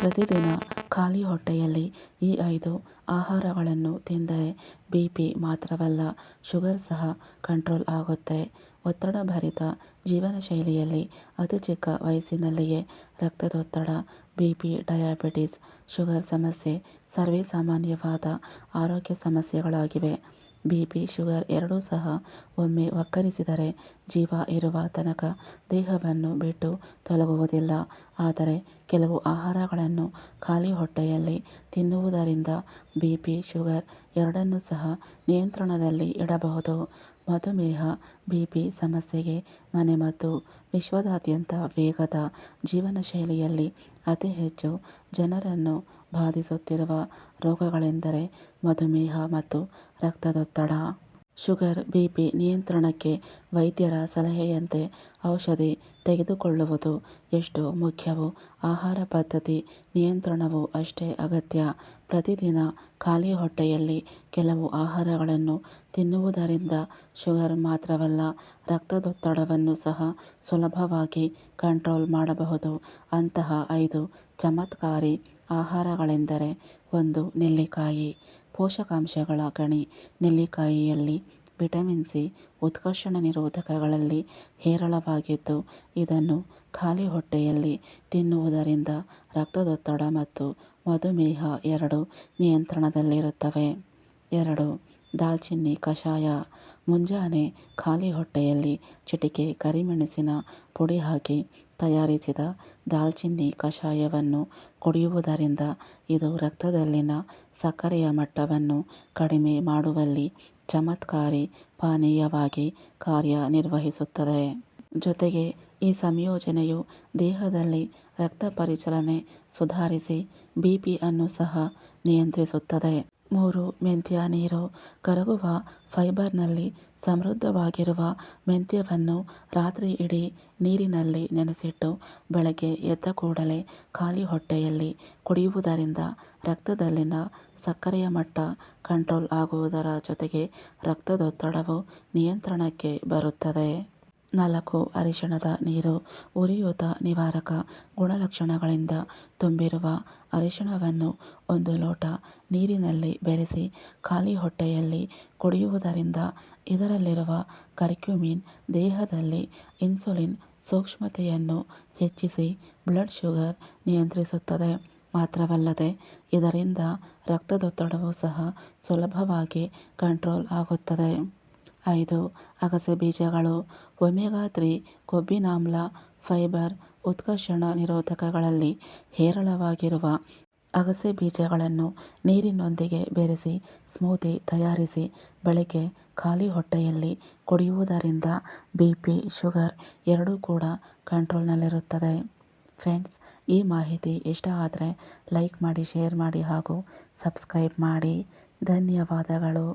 ಪ್ರತಿದಿನ ಖಾಲಿ ಹೊಟ್ಟೆಯಲ್ಲಿ ಈ ಐದು ಆಹಾರಗಳನ್ನು ತಿಂದರೆ ಬಿ ಪಿ ಮಾತ್ರವಲ್ಲ, ಶುಗರ್ ಸಹ ಕಂಟ್ರೋಲ್ ಆಗುತ್ತೆ. ಒತ್ತಡಭರಿತ ಜೀವನ ಶೈಲಿಯಲ್ಲಿ ಅತಿ ಚಿಕ್ಕ ವಯಸ್ಸಿನಲ್ಲಿಯೇ ರಕ್ತದೊತ್ತಡ, ಬಿ ಪಿ ಡಯಾಬಿಟಿಸ್, ಶುಗರ್ ಸಮಸ್ಯೆ ಸರ್ವೇಸಾಮಾನ್ಯವಾದ ಆರೋಗ್ಯ ಸಮಸ್ಯೆಗಳಾಗಿವೆ. ಬಿ ಪಿ ಶುಗರ್ ಎರಡೂ ಸಹ ಒಮ್ಮೆ ವಕ್ಕರಿಸಿದರೆ ಜೀವ ಇರುವ ತನಕ ದೇಹವನ್ನು ಬಿಟ್ಟು ತೊಲಗುವುದಿಲ್ಲ. ಆದರೆ ಕೆಲವು ಆಹಾರಗಳನ್ನು ಖಾಲಿ ಹೊಟ್ಟೆಯಲ್ಲಿ ತಿನ್ನುವುದರಿಂದ ಬಿ ಪಿ ಶುಗರ್ ಎರಡನ್ನೂ ಸಹ ನಿಯಂತ್ರಣದಲ್ಲಿ ಇಡಬಹುದು. ಮಧುಮೇಹ ಬಿ ಪಿ ಸಮಸ್ಯೆಗೆ ಮನೆಮದ್ದು ವಿಶ್ವದಾದ್ಯಂತ ವೇಗದ ಜೀವನ ಶೈಲಿಯಲ್ಲಿ ಅತಿ ಹೆಚ್ಚು ಜನರನ್ನು ಬಾಧಿಸುತ್ತಿರುವ ರೋಗಗಳೆಂದರೆ ಮಧುಮೇಹ ಮತ್ತು ರಕ್ತದೊತ್ತಡ. ಶುಗರ್ ಬಿಪಿ ನಿಯಂತ್ರಣಕ್ಕೆ ವೈದ್ಯರ ಸಲಹೆಯಂತೆ ಔಷಧಿ ತೆಗೆದುಕೊಳ್ಳುವುದು ಎಷ್ಟು ಮುಖ್ಯವೋ, ಆಹಾರ ಪದ್ಧತಿ ನಿಯಂತ್ರಣವು ಅಷ್ಟೇ ಅಗತ್ಯ. ಪ್ರತಿದಿನ ಖಾಲಿ ಹೊಟ್ಟೆಯಲ್ಲಿ ಕೆಲವು ಆಹಾರಗಳನ್ನು ತಿನ್ನುವುದರಿಂದ ಶುಗರ್ ಮಾತ್ರವಲ್ಲ, ರಕ್ತದೊತ್ತಡವನ್ನು ಸಹ ಸುಲಭವಾಗಿ ಕಂಟ್ರೋಲ್ ಮಾಡಬಹುದು. ಅಂತಹ ಐದು ಚಮತ್ಕಾರಿ ಆಹಾರಗಳೆಂದರೆ ಒಂದು ನೆಲ್ಲಿಕಾಯಿ ಪೋಷಕಾಂಶಗಳ ಗಣಿ, ನೆಲ್ಲಿಕಾಯಿಯಲ್ಲಿ ವಿಟಮಿನ್ ಸಿ, ಉತ್ಕರ್ಷಣ ನಿರೋಧಕಗಳಲ್ಲಿ ಹೇರಳವಾಗಿದ್ದು, ಇದನ್ನು ಖಾಲಿ ಹೊಟ್ಟೆಯಲ್ಲಿ ತಿನ್ನುವುದರಿಂದ ರಕ್ತದೊತ್ತಡ ಮತ್ತು ಮಧುಮೇಹ ಎರಡೂ ನಿಯಂತ್ರಣದಲ್ಲಿರುತ್ತವೆ. ಎರಡು ದಾಲ್ಚಿನ್ನಿ, ಕಷಾಯ, ಮುಂಜಾನೆ ಖಾಲಿ ಹೊಟ್ಟೆಯಲ್ಲಿ ಚಿಟಿಕೆ, ಕರಿಮೆಣಸಿನ ಪುಡಿ ಹಾಕಿ ತಯಾರಿಸಿದ ದಾಲ್ಚಿನ್ನಿ ಕಷಾಯವನ್ನು ಕುಡಿಯುವುದರಿಂದ ಇದು ರಕ್ತದಲ್ಲಿನ ಸಕ್ಕರೆಯ ಮಟ್ಟವನ್ನು ಕಡಿಮೆ ಮಾಡುವಲ್ಲಿ ಚಮತ್ಕಾರಿ ಪಾನೀಯವಾಗಿ ಕಾರ್ಯನಿರ್ವಹಿಸುತ್ತದೆ. ಜೊತೆಗೆ ಈ ಸಂಯೋಜನೆಯು ದೇಹದಲ್ಲಿ ರಕ್ತ ಪರಿಚಲನೆ ಸುಧಾರಿಸಿ ಬಿ ಪಿಯನ್ನು ಸಹ ನಿಯಂತ್ರಿಸುತ್ತದೆ. ಮೂರು ಮೆಂತ್ಯ ನೀರು ಕರಗುವ ಫೈಬರ್ನಲ್ಲಿ ಸಮೃದ್ಧವಾಗಿರುವ ಮೆಂತ್ಯವನ್ನು ರಾತ್ರಿ ಇಡೀ ನೀರಿನಲ್ಲಿ ನೆನೆಸಿಟ್ಟು ಬೆಳಗ್ಗೆ ಎದ್ದ ಕೂಡಲೇ ಖಾಲಿ ಹೊಟ್ಟೆಯಲ್ಲಿ ಕುಡಿಯುವುದರಿಂದ ರಕ್ತದಲ್ಲಿನ ಸಕ್ಕರೆಯ ಮಟ್ಟ ಕಂಟ್ರೋಲ್ ಆಗುವುದರ ಜೊತೆಗೆ ರಕ್ತದೊತ್ತಡವು ನಿಯಂತ್ರಣಕ್ಕೆ ಬರುತ್ತದೆ. ನಾಲ್ಕು ಅರಿಶಿಣದ ನೀರು, ಉರಿಯೂತ ನಿವಾರಕ ಗುಣಲಕ್ಷಣಗಳಿಂದ ತುಂಬಿರುವ ಅರಿಶಿಣವನ್ನು ಒಂದು ಲೋಟ ನೀರಿನಲ್ಲಿ ಬೆರೆಸಿ ಖಾಲಿ ಹೊಟ್ಟೆಯಲ್ಲಿ ಕುಡಿಯುವುದರಿಂದ ಇದರಲ್ಲಿರುವ ಕರ್ಕ್ಯೂಮಿನ್ ದೇಹದಲ್ಲಿ ಇನ್ಸುಲಿನ್ ಸೂಕ್ಷ್ಮತೆಯನ್ನು ಹೆಚ್ಚಿಸಿ ಬ್ಲಡ್ ಶುಗರ್ ನಿಯಂತ್ರಿಸುತ್ತದೆ. ಮಾತ್ರವಲ್ಲದೆ, ಇದರಿಂದ ರಕ್ತದೊತ್ತಡವು ಸಹ ಸುಲಭವಾಗಿ ಕಂಟ್ರೋಲ್ ಆಗುತ್ತದೆ. ಐದು, ಅಗಸೆ ಬೀಜಗಳು, ಒಮೆಗಾ ತ್ರೀ, ಕೊಬ್ಬಿನಾಮ್ಲ, ಫೈಬರ್, ಉತ್ಕರ್ಷಣ ನಿರೋಧಕಗಳಲ್ಲಿ ಹೇರಳವಾಗಿರುವ ಅಗಸೆ ಬೀಜಗಳನ್ನು ನೀರಿನೊಂದಿಗೆ ಬೆರೆಸಿ, ಸ್ಮೂತಿ ತಯಾರಿಸಿ, ಬೆಳಗ್ಗೆ ಖಾಲಿ ಹೊಟ್ಟೆಯಲ್ಲಿ ಕುಡಿಯುವುದರಿಂದ ಬಿ ಪಿ, ಶುಗರ್ ಎರಡೂ ಕೂಡ ಕಂಟ್ರೋಲ್ನಲ್ಲಿರುತ್ತದೆ. ಫ್ರೆಂಡ್ಸ್, ಈ ಮಾಹಿತಿ ಇಷ್ಟ ಆದರೆ ಲೈಕ್ ಮಾಡಿ, ಶೇರ್ ಮಾಡಿ ಹಾಗೂ ಸಬ್ಸ್ಕ್ರೈಬ್ ಮಾಡಿ. ಧನ್ಯವಾದಗಳು.